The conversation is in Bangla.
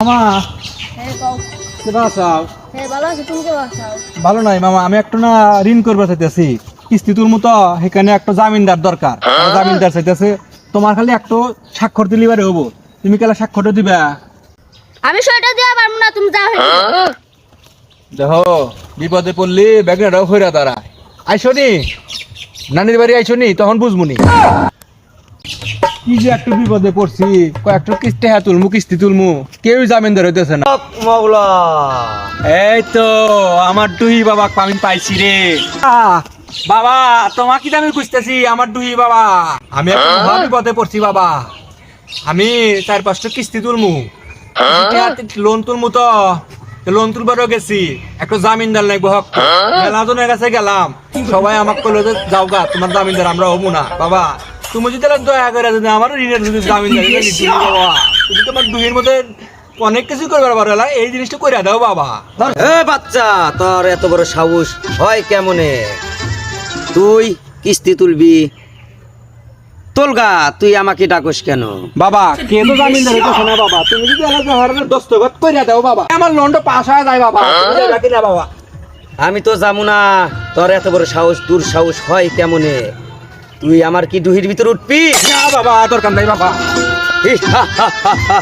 মামা। হ্যাঁ কও। কেমন হ্যাঁ ভালো আছে ভালো নাই মামা আমি একটা না ঋণ করবে চাইতেছি। কিস্তি তোর মতো সেখানে একটা জামিনদার দরকার। জামিনদার চাইতেছে তোমার খালি একটু স্বাক্ষর দিলি বারে হব। তুমি কেলা স্বাক্ষরটা দিবা? আমি সেটা দেওয়া পারব না তুমি যাও দেখো বিপদে পড়লি ব্যাগনাটাও হইরা দাঁড়া আইসনি? নানির বাড়ি আইসনি? তখন বুঝবুনি কি যে একটু বিপদে পড়ছি কয়েকটা কিস্তি হ্যাঁ তুলমু কিস্তি তুলমু। জামিনদার হইতেছে না। এই তো আমার ডুহি বাবা আমি পাইছি রে। বাবা তোমাকে কি আমি খুঁজতেছি? আমার ডুহি বাবা। আমি এখন মহা বিপদে পড়ছি বাবা। আমি চার পাঁচটা কিস্তি তুলমু। লোন তুলমু তো। লোন তুলবারও গেছি। একটা জামিনদার লাগবে হক। মেলা জনের কাছে গেলাম। সবাই আমাকে কইলো যে যাও গা তোমার জামিনদার আমরা হব না। বাবা তুমি যদি তাহলে দয়া করে যদি আমার ঋণের যদি জামিনদার তুমি তোমার দুইয়ের মধ্যে অনেক কিছু করবার পারো এই জিনিসটা করে দাও বাবা। এ বাচ্চা তোর এত বড় সাহস হয় কেমনে? তুই কিস্তি তুলবি। তোলগা তুই আমাকে ডাকস কেন? বাবা কে তো জামিনদার হইতেছে না বাবা। তুমি যদি এলা জহরের দস্তখত করে দাও বাবা। আমার লোনটা পাস হয়ে যায় বাবা। বাবা। আমি তো যাব না। তোর এত বড় সাহস তোর সাহস হয় কেমনে? তুই আমার কি দুহির ভিতর উঠবি না বাবা দরকার নাই বাবা হা, হা, হা, হা।